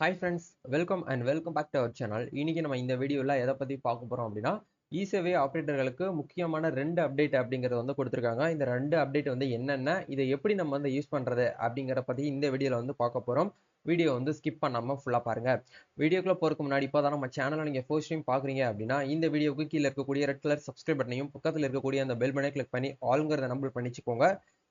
Hi friends welcome and welcome back to our channel இன்னைக்கு நம்ம இந்த வீடியோவில் எதை பற்றி பார்க்க போகிறோம் அப்படின்னா இசேவை ஆப்ரேட்டர்களுக்கு முக்கியமான ரெண்டு அப்டேட் அப்படிங்கிறத வந்து கொடுத்துருக்காங்க. இந்த ரெண்டு அப்டேட் வந்து என்னென்ன இதை எப்படி நம்ம வந்து யூஸ் பண்ணுறது அப்படிங்கிற பற்றி இந்த வீடியோவில் வந்து பார்க்க போகிறோம் வீடியோ வந்து ஸ்கிப் பண்ணாமல் ஃபுல்லாக பாருங்கள் வீடியோக்குள்ளே போகிறதுக்கு முன்னாடி இப்போ தான் நம்ம சேனலை நீங்கள் ஃபர்ஸ்ட் டைம் பார்க்குறீங்க அப்படின்னா இந்த வீடியோக்கு கீழே இருக்கக்கூடிய ரெட் கலர் சப்ஸ்கிரைப் பட்டனையும் பக்கத்தில் இருக்கக்கூடிய அந்த பெல் பட்டனை கிளிக் பண்ணி ஆளுங்கிறத நம்பர் பண்ணிச்சுக்கோங்க.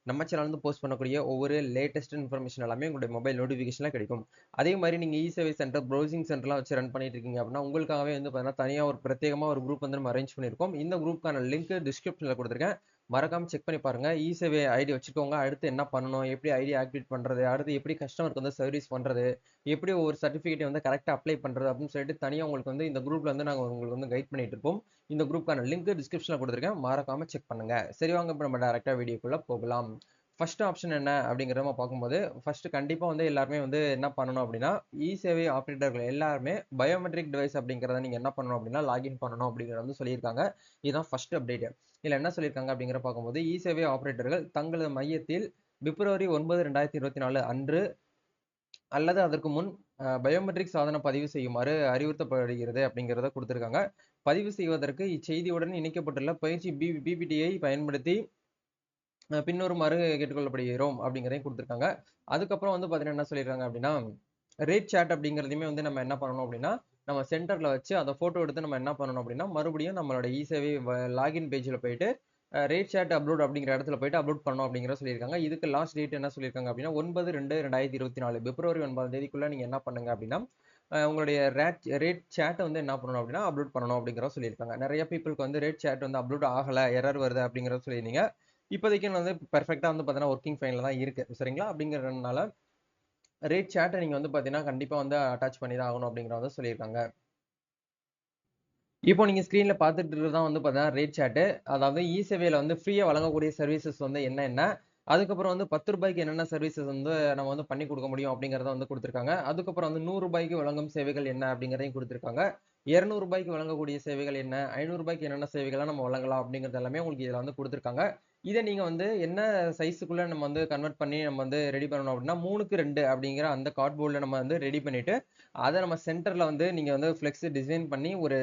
நம்ம சேனல் போஸ்ட் பண்ணக்கூடிய ஒவ்வொரு லேட்டஸ்ட் இன்ஃபர்மேஷன் எல்லாமே உங்களுடைய மொபைல் நோட்டிஃபிகேஷனில் கிடைக்கும். அதே மாதிரி நீங்கள் இ சேவை சென்டர் ப்ரௌசிங் சென்டர்லாம் வச்சு ரன் பண்ணிட்டு இருக்கீங்க அப்படின்னா உங்களுக்காகவே வந்து பார்த்தீங்கன்னா தனியாக ஒரு பிரத்யேகமாக ஒரு குரூப் வந்து நம்ம அரேஞ்ச் பண்ணியிருக்கோம். இந்த குரூப்க்கான லிங்க் டிஸ்கிரிப்ஷனில் கொடுத்துருக்கேன். மறக்காம செக் பண்ணி பாருங்க. இ சேவை ஐடி வச்சுக்கோங்க. அடுத்து என்ன பண்ணணும்? எப்படி ஐடி ஆக்டிவேட் பண்ணுறது அடுத்து எப்படி கஸ்டமருக்கு வந்து சர்வீஸ் பண்ணுறது எப்படி ஒரு சர்டிஃபிகேட் வந்து கரெக்டாக அப்ளை பண்ணுறது அப்படின்னு சொல்லிட்டு தனியாக உங்களுக்கு வந்து இந்த குரூப்பில் வந்து நாங்கள் உங்களுக்கு வந்து கைட் பண்ணிட்டு இருப்போம். இந்த குரூப்க்கான லிங்க் டிஸ்கிரிப்ஷனில் கொடுத்துருக்கேன். மறக்காம செக் பண்ணுங்க. சரி வாங்க இப்போ நம்ம டேரெக்டாக வீடியோக்குள்ளே போகலாம். ஃபர்ஸ்ட் ஆப்ஷன் என்ன அப்படிங்கிறத நம்ம பார்க்கும்போது ஃபர்ஸ்ட் கண்டிப்பாக வந்து எல்லாருமே வந்து என்ன பண்ணணும் அப்படின்னா இ சேவை ஆப்ரேட்டர்கள் எல்லாருமே பயோமெட்ரிக் டிவைஸ் அப்படிங்கிறத நீங்கள் என்ன பண்ணணும் அப்படின்னா லாகின் பண்ணணும் அப்படிங்கிறத வந்து சொல்லியிருக்காங்க. இதுதான் ஃபர்ஸ்ட் அப்டேட் இதில் என்ன சொல்லியிருக்காங்க அப்படிங்கிற பார்க்கும்போது இ சேவை ஆப்ரேட்டர்கள் தங்களது மையத்தில் பிப்ரவரி ஒன்பது ரெண்டாயிரத்தி இருபத்தி நாலு அன்று அல்லது அதற்கு முன் பயோமெட்ரிக் சாதனம் பதிவு செய்யுமாறு அறிவுறுத்தப்படுகிறது அப்படிங்கிறத கொடுத்துருக்காங்க. பதிவு செய்வதற்கு இச்செய்தியுடன் இணைக்கப்பட்டுள்ள பயிற்சி பி பிபிடியை பயன்படுத்தி பின்னொருமாறு கேட்டுக்கொள்ளப்படுகிறோம் அப்படிங்கிறதையும் கொடுத்துருக்காங்க. அதுக்கப்புறம் வந்து பார்த்தீங்கன்னா என்ன சொல்லியிருக்காங்க அப்படின்னா ரேட் சாட் அப்படிங்கிறதையுமே வந்து நம்ம என்ன பண்ணணும் அப்படின்னா நம்ம சென்டரில் வச்சு அதை ஃபோட்டோ எடுத்து நம்ம என்ன பண்ணணும் அப்படின்னா மறுபடியும் நம்மளோட இ சேவை லாகின் பேஜில் போயிட்டு ரேட் சாட் அப்லோட் அப்படிங்கிற இடத்துல போயிட்டு அப்லோட் பண்ணணும் அப்படிங்கிற சொல்லியிருக்காங்க. இதுக்கு லாஸ்ட் டேட் என்ன சொல்லியிருக்காங்க அப்படின்னா ஒன்பது ரெண்டு ரெண்டாயிரத்தி இருபத்தி நாலு பிப்ரவரி ஒன்பதாம் தேதிக்குள்ளே நீங்கள் என்ன பண்ணுங்க அப்படின்னா உங்களுடைய ரேட் ரேட் சேட்டை வந்து என்ன பண்ணணும் அப்படின்னா அப்லோட் பண்ணணும் அப்படிங்கிற சொல்லியிருக்காங்க. நிறைய பீப்புளுக்கு வந்து ரேட் சேட் வந்து அப்லோட் ஆகலை எரர் வருது அப்படிங்கிறத சொல்லியிருந்தீங்க. இப்போதைக்கு வந்து பெர்ஃபெக்டாக வந்து பார்த்தீங்கன்னா ஒர்க்கிங் ஃபைனில் தான் இருக்குது சரிங்களா? அப்படிங்கிறதுனால ரேட் சேட்டை நீங்கள் வந்து பார்த்தீங்கன்னா கண்டிப்பாக வந்து அட்டாச் பண்ணி தான் ஆகணும் அப்படிங்கிற வந்து சொல்லியிருக்காங்க. இப்போ நீங்கள் ஸ்க்ரீனில் பார்த்துட்டு தான் வந்து பார்த்தீங்கன்னா ரேட் சேட்டு அதாவது இ சேவையில் வந்து ஃப்ரீயாக வழங்கக்கூடிய சர்வீசஸ் வந்து என்னென்ன? அதுக்கப்புறம் வந்து பத்து ரூபாய்க்கு என்னென்ன சர்வீசஸ் வந்து நம்ம வந்து பண்ணி கொடுக்க முடியும் அப்படிங்கிறத வந்து கொடுத்துருக்காங்க. அதுக்கப்புறம் வந்து நூறு ரூபாய்க்கு வழங்கும் சேவைகள் என்ன அப்படிங்கிறதையும் கொடுத்துருக்காங்க. இரநூறுபாய்க்கு வழங்கக்கூடிய சேவைகள் என்ன? ஐநூறுபாய்க்கு என்னென்ன சேவைகள்லாம் நம்ம வழங்கலாம் அப்படிங்கிறது எல்லாமே உங்களுக்கு இதில் வந்து கொடுத்துருக்காங்க. இதை நீங்கள் வந்து என்ன சைஸுக்குள்ளே நம்ம வந்து கன்வெர்ட் பண்ணி நம்ம வந்து ரெடி பண்ணணும் அப்படின்னா மூணுக்கு ரெண்டு அப்படிங்கிற அந்த கார்ட்போர்டில் நம்ம வந்து ரெடி பண்ணிவிட்டு அதை நம்ம சென்டரில் வந்து நீங்கள் வந்து ஃப்ளெக்ஸ் டிசைன் பண்ணி ஒரு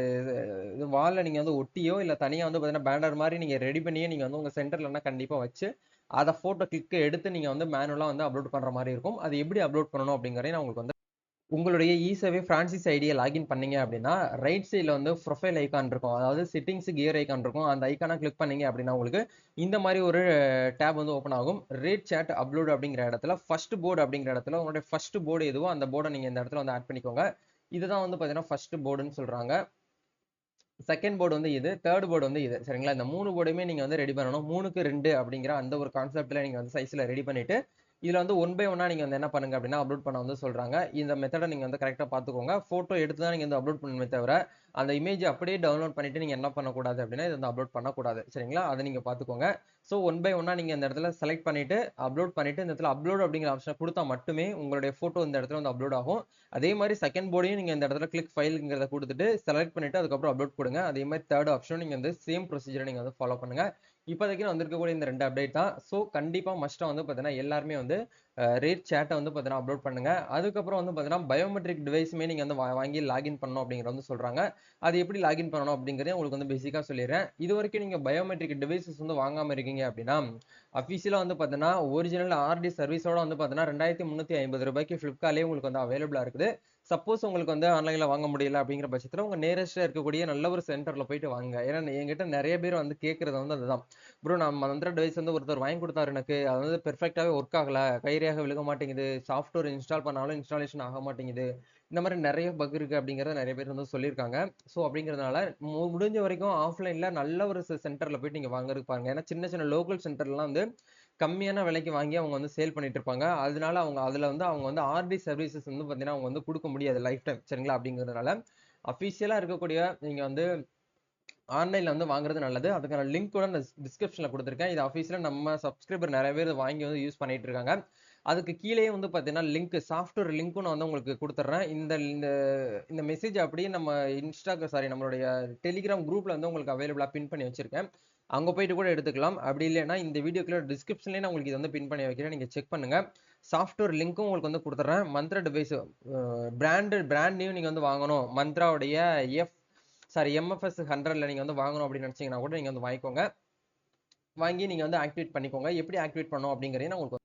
இது வாலில் நீங்கள் வந்து ஒட்டியோ இல்லை தனியாக வந்து பார்த்தீங்கன்னா பேனர் மாதிரி நீங்கள் ரெடி பண்ணியே நீங்கள் வந்து உங்கள் சென்டர்லன்னா கண்டிப்பாக வச்சு அதை ஃபோட்டோ கிளிக்கு எடுத்து நீங்கள் வந்து மேனுவலாக வந்து அப்லோட் பண்ணுற மாதிரி இருக்கும். அது எப்படி அப்லோட் பண்ணணும் அப்படிங்கிறத நான் உங்களுக்கு வந்து உங்களுடைய ஈஸாவே ஃப்ரான்சிஸ் ஐடியை லாகின் பண்ணீங்க அப்படின்னா ரைட் சைடில் வந்து ப்ரொஃபைல் ஐக்கான் இருக்கும். அதாவது செட்டிங்ஸ் கியர் ஐக்கான் இருக்கும். அந்த ஐக்கானை கிளிக் பண்ணீங்க அப்படின்னா உங்களுக்கு இந்த மாதிரி ஒரு டேப் வந்து ஓப்பன் ஆகும். ரேட் சேட் அப்லோட் அப்படிங்கிற இடத்துல ஃபர்ஸ்ட் போர்டு அப்படிங்கிற இடத்துல உங்களுடைய ஃபர்ஸ்ட் போர்டு எதுவோ அந்த போர்டை நீங்கள் இந்த இடத்துல வந்து ஆட் பண்ணிக்கோங்க. இதுதான் வந்து பார்த்தீங்கன்னா ஃபர்ஸ்ட் போர்டுன்னு சொல்கிறாங்க செகண்ட் போர்டு வந்து இது தேர்ட் போர்டு வந்து இது. சரிங்களா? இந்த மூணு போர்டுமே நீங்கள் வந்து ரெடி பண்ணணும். மூணுக்கு ரெண்டு அப்படிங்கிற அந்த ஒரு கான்செப்டில் நீங்கள் வந்து சைஸில் ரெடி பண்ணிவிட்டு இதில் வந்து ஒன் பை ஒன்னாக நீங்கள் வந்து என்ன பண்ணுங்க அப்படின்னா அப்லோட் பண்ண வந்து சொல்கிறாங்க இந்த மெத்தடை நீங்கள் வந்து கரெக்டாக பார்த்துக்கோங்க. ஃபோட்டோ எடுத்து தான் நீங்கள் வந்து அப்லோட் பண்ணுமே தவிர அந்த இமேஜ் அப்படியே டவுன்லோட் பண்ணிவிட்டு நீங்கள் என்ன பண்ணக்கூடாது அப்படின்னா இது வந்து அப்லோட் பண்ணக்கூடாது. சரிங்களா? அதை நீங்கள் பார்த்துக்கோங்க. ஸோ ஒன் பை ஒன்னாக நீங்கள் இந்த இடத்துல செலக்ட் பண்ணிவிட்டு அப்லோட் பண்ணிவிட்டு இந்த இடத்துல அப்லோட் அப்படிங்கிற ஆப்ஷனை கொடுத்தா மட்டுமே உங்களுடைய ஃபோட்டோ இந்த இடத்துல வந்து அப்லோட் ஆகும். அதே மாதிரி செகண்ட் போர்டையும் நீங்கள் இந்த இடத்துல கிளிக் ஃபைலுங்கிறத கொடுத்துட்டு செலக்ட் பண்ணிவிட்டு அதுக்கப்புறம் அப்லோட் கொடுங்க. அதே மாதிரி தேர்ட் ஆப்ஷன் நீங்கள் வந்து சேம் ப்ரொசீஜரை நீங்கள் வந்து ஃபாலோ பண்ணுங்கள் இப்போதைக்கு வந்திருக்கக்கூடிய இந்த ரெண்டு அப்டேட் தான். ஸோ கண்டிப்பாக மஸ்ட்டாக வந்து பார்த்தீங்கன்னா எல்லாருமே வந்து ரீட் சேட்டை வந்து பார்த்தீங்கன்னா அப்லோட் பண்ணுங்க. அதுக்கப்புறம் வந்து பார்த்தீங்கன்னா பயோமெட்ரிக் டிவைஸுமே நீங்கள் வந்து வாங்கி லாகின் பண்ணணும் அப்படிங்கிற வந்து சொல்கிறாங்க அது எப்படி லாகின் பண்ணணும் அப்படிங்கிறத உங்களுக்கு வந்து பேசிக்காக சொல்லிடுறேன். இது வரைக்கும் நீங்கள் பயோமெட்ரிக் டிவைசஸ் வந்து வாங்காமல் இருக்கீங்க அப்படின்னா அஃபீஷியலாக வந்து பார்த்தீங்கன்னா ஒரிஜினல் ஆர்டி சர்வீஸோட வந்து பார்த்தீங்கன்னா ரெண்டாயிரத்தி முந்நூற்றி ஐம்பது ரூபாய்க்கு ஃப்ளிப்கார்ட்லேயே உங்களுக்கு வந்து அவைலபிளாக இருக்குது. சப்போஸ் உங்களுக்கு வந்து ஆன்லைனில் வாங்க முடியல அப்படிங்கிற பட்சத்தில் உங்கள் நேரஸ்ட்டாக இருக்கக்கூடிய நல்ல ஒரு சென்டரில் போயிட்டு வாங்க. ஏன்னா என்கிட்ட நிறைய பேர் வந்து கேட்குறது வந்து அதுதான். ப்ரோ நம்ம மந்திர டிவைஸ் வந்து ஒருத்தர் வாங்கி கொடுத்தாரு எனக்கு. அது வந்து பெர்ஃபெக்டாகவே ஒர்க் ஆகலை. கைரியாக விழுக மாட்டேங்குது. சாஃப்ட்வேர் இன்ஸ்டால் பண்ணாலும் இன்ஸ்டாலேஷன் ஆக மாட்டேங்குது. இந்த மாதிரி நிறைய பக் இருக்குது அப்படிங்கிறத நிறைய பேர் வந்து சொல்லியிருக்காங்க. ஸோ அப்படிங்கிறதுனால முடிஞ்ச வரைக்கும் ஆஃப்லைனில் நல்ல ஒரு சென்டரில் போயிட்டு நீங்கள் வாங்குறதுக்கு பாருங்க. ஏன்னா சின்ன சின்ன லோக்கல் சென்டர்லாம் வந்து கம்மியான விலைக்கு வாங்கி அவங்க வந்து சேல் பண்ணிட்டு இருப்பாங்க. அதனால அவங்க அதில் வந்து அவங்க வந்து ஆர்டி சர்வீசஸ் வந்து பார்த்தீங்கன்னா அவங்க வந்து கொடுக்க முடியாது லைஃப் டைம் சரிங்களா அப்படிங்கிறதுனால அஃபீஷியலாக இருக்கக்கூடிய நீங்கள் வந்து ஆன்லைனில் வந்து வாங்குறது நல்லது. அதுக்கான லிங்க் கூட நான் டிஸ்கிரிப்ஷனில் கொடுத்துருக்கேன். இது ஆஃபீஸில் நம்ம சப்ஸ்கிரைபர் நிறைய பேர் வாங்கி வந்து யூஸ் பண்ணிட்டு இருக்காங்க. அதுக்கு கீழே வந்து பார்த்தீங்கன்னா லிங்க் சாஃப்ட்வேர் லிங்க்கும் நான் வந்து உங்களுக்கு கொடுத்துட்றேன் இந்த இந்த மெசேஜ் அப்படியே நம்ம இன்ஸ்டா சாரி நம்மளுடைய டெலிகிராம் குரூப்பில் வந்து உங்களுக்கு அவைலபிளாக பின் பண்ணி வச்சிருக்கேன். அங்கே போயிட்டு கூட எடுத்துக்கலாம். அப்படி இல்லைன்னா இந்த வீடியோக்குள்ள டிஸ்கிரிப்ஷன்லேயே நான் உங்களுக்கு இதை வந்து பின் பண்ணி வைக்கிறேன். நீங்கள் செக் பண்ணுங்கள் சாஃப்ட்வேர் லிங்க்கும் உங்களுக்கு வந்து கொடுத்துட்றேன் Mantra device brand brand new நீங்கள் வந்து வாங்கணும். மந்த்ராவுடைய எஃப் சாரி எம்எஃப்எஸ் ஹண்ட்ரட்ல நீங்கள் வந்து வாங்கணும் அப்படின்னு நினச்சிங்கன்னா கூட நீங்கள் வந்து வாங்கிக்கோங்க. வாங்கி நீங்கள் வந்து ஆக்டிவேட் பண்ணிக்கோங்க. எப்படி ஆக்டிவேட் பண்ணணும் அப்படிங்கிறத நான் உங்களுக்கு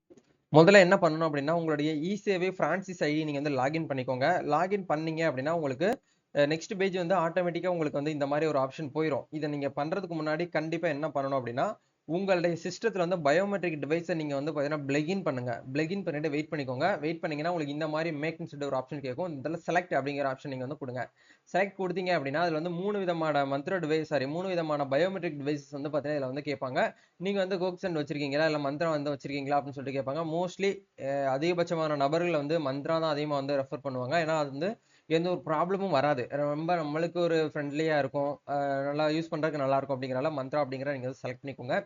முதல்ல என்ன பண்ணணும் அப்படின்னா உங்களுடைய இ சேவை ஃப்ரான்சிஸ் ஐடி நீங்கள் வந்து லாகின் பண்ணிக்கோங்க. லாகின் பண்ணீங்க அப்படின்னா உங்களுக்கு நெக்ஸ்ட் பேஜ் வந்து ஆட்டோமேட்டிக்காக உங்களுக்கு வந்து இந்த மாதிரி ஒரு ஆப்ஷன் போயிடும் இதை நீங்கள் பண்ணுறதுக்கு முன்னாடி கண்டிப்பாக என்ன பண்ணணும் அப்படின்னா உங்களுடைய சிஸ்டத்தில் வந்து பயோமெட்ரிக் டிவைஸை நீங்கள் வந்து பார்த்தீங்கன்னா பிளகின் பண்ணுங்கள் பிளகின் பண்ணிட்டு வெயிட் பண்ணிக்கோங்க. வெயிட் பண்ணிங்கன்னா உங்களுக்கு இந்த மாதிரி மேக்னு சொல்லிட்டு ஒரு ஆப்ஷன் கேட்கும். இதில் செலக்ட் அப்படிங்கிற ஆப்ஷன் நீங்கள் வந்து கொடுங்க. செலக்ட் கொடுத்தீங்க அப்படின்னா அதில் வந்து மூணு விதமான மந்த்ரா டிவைஸ் சாரி மூணு விதமான பயோமெட்ரிக் டிவைசஸ் வந்து பார்த்தீங்கன்னா இதில் வந்து கேட்பாங்க. நீங்கள் வந்து கோக்சன் வச்சிருக்கீங்களா? இல்லை மந்த்ரா வந்து வச்சிருக்கீங்களா? அப்படின்னு சொல்லிட்டு கேட்பாங்க. மோஸ்ட்லி அதிகபட்சமான நபர்கள் வந்து மந்த்ரா தான் அதிகமாக வந்து ரெஃபர் பண்ணுவாங்க. ஏன்னா அது வந்து எந்த ஒரு ப்ராப்ளமும் வராது. ரொம்ப நம்மளுக்கு ஒரு ஃப்ரெண்ட்லியாக இருக்கும். நல்லா யூஸ் பண்ணுறதுக்கு நல்லா இருக்கும் அப்படிங்கிறனால மந்த்ரா அப்படிங்கிற நீங்கள் வந்து செலக்ட் பண்ணிக்கோங்க.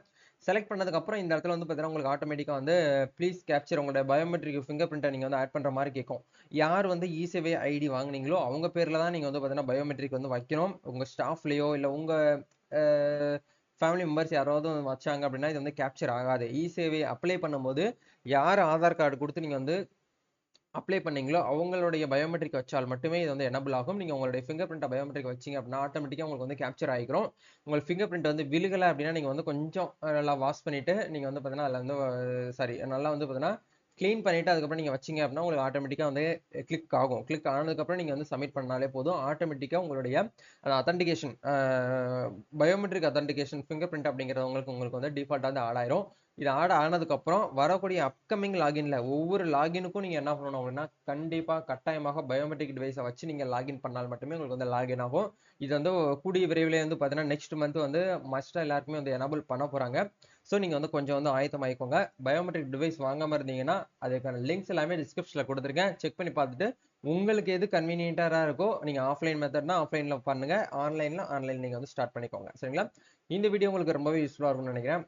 செலக்ட் பண்ணதுக்கப்புறம் இந்த இடத்துல வந்து பார்த்தீங்கன்னா உங்களுக்கு ஆட்டோமேட்டிக்காக வந்து ப்ளீஸ் கேப்சர் உங்களோட பயோமெட்ரிக் ஃபிங்கர் பிரிண்ட்டை நீங்கள் வந்து ஆட் பண்ணுற மாதிரி கேட்கும். யார் வந்து இசேவை ஐடி வாங்குனீங்களோ அவங்க பேரில் தான் நீங்கள் வந்து பார்த்தீங்கன்னா பயோமெட்ரிக் வந்து வைக்கணும். உங்கள் ஸ்டாஃப்லேயோ இல்லை உங்கள் ஃபேமிலி மெம்பர்ஸ் யாராவது வச்சாங்க அப்படின்னா இது வந்து கேப்சர் ஆகாது. இ சேவை அப்ளை பண்ணும்போது யார் ஆதார் கார்டு கொடுத்து நீங்கள் வந்து அப்ளை பண்ணீங்களோ அவங்களுடைய பயோமெட்ரிக் வச்சால் மட்டுமே இது வந்து எனபிள் ஆகும். நீங்கள் உங்களுடைய ஃபிங்கர் பிரிண்ட் பயோமெட்ரிக் வச்சிங்க அப்படின்னா ஆட்டோமேட்டிக்காக உங்களுக்கு வந்து கேப்சர் ஆகிக்கிறோம் உங்களுக்கு ஃபிங்கர் பிரிண்ட் வந்து விழுகலை அப்படின்னா நீங்கள் வந்து கொஞ்சம் நல்லா வாஷ் பண்ணிவிட்டு நீங்கள் வந்து பார்த்தீங்கன்னா அதில் வந்து சாரி நல்லா வந்து பார்த்தீங்கன்னா க்ளீன் பண்ணிவிட்டு அதுக்கப்புறம் நீங்கள் வச்சிங்க அப்படின்னா உங்களுக்கு ஆட்டோமேட்டிக்காக வந்து கிளிக் ஆகும். கிளிக் ஆனதுக்கப்புறம் நீங்கள் வந்து சப்மிட் பண்ணாலே போதும். ஆட்டோமேட்டிக்காக உங்களுடைய அந்த authentication biometric authentication finger print அப்படிங்கிறது உங்களுக்கு உங்களுக்கு வந்து டிஃபால்ட்டாக வந்து ஆட் ஆயிரும். இது ஆட் ஆனதுக்கப்புறம் வரக்கூடிய அப்கமிங் லாகின்ல ஒவ்வொரு லாகினுக்கும் நீங்கள் என்ன பண்ணணும் அப்படின்னா கண்டிப்பாக கட்டாயமாக பயோமெட்ரிக் டிவைஸை வச்சு நீங்கள் லாகின் பண்ணால் மட்டுமே உங்களுக்கு வந்து லாகின் ஆகும். இது வந்து கூடிய விரைவில் வந்து பார்த்தீங்கன்னா நெக்ஸ்ட் மந்த் வந்து மஸ்ட்டாக எல்லாருக்குமே வந்து எனபிள் பண்ண போகிறாங்க ஸோ நீங்கள் வந்து கொஞ்சம் வந்து ஆயத்தமாகிக்கோங்க பயோமெட்ரிக் டிவைஸ் வாங்காமல் இருந்தீங்கன்னா அதுக்கான லிங்க்ஸ் எல்லாமே டிஸ்கிரிப்ஷனில் கொடுத்துருக்கேன். செக் பண்ணி பார்த்துட்டு உங்களுக்கு எது கன்வீனியன்ட்டாக இருக்கோ நீங்கள் ஆஃப்லைன் மெத்தட்னா ஆஃப்லைனில் பண்ணுங்கள் ஆன்லைனில் ஆன்லைன் நீங்கள் வந்து ஸ்டார்ட் பண்ணிக்கோங்க. சரிங்களா? இந்த வீடியோ உங்களுக்கு ரொம்பவே யூஸ்ஃபுல்லாக இருக்கும்னு நினைக்கிறேன்.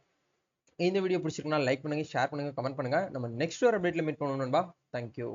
இந்த வீடியோ பிடிச்சிருக்குன்னா லைக் பண்ணுங்கள் ஷேர் பண்ணுங்க கமெண்ட் பண்ணுங்கள் நம்ம நெக்ஸ்ட் ஒரு அப்டேட்டில் மீட் பண்ணுவோம் நண்பா. தேங்க்யூ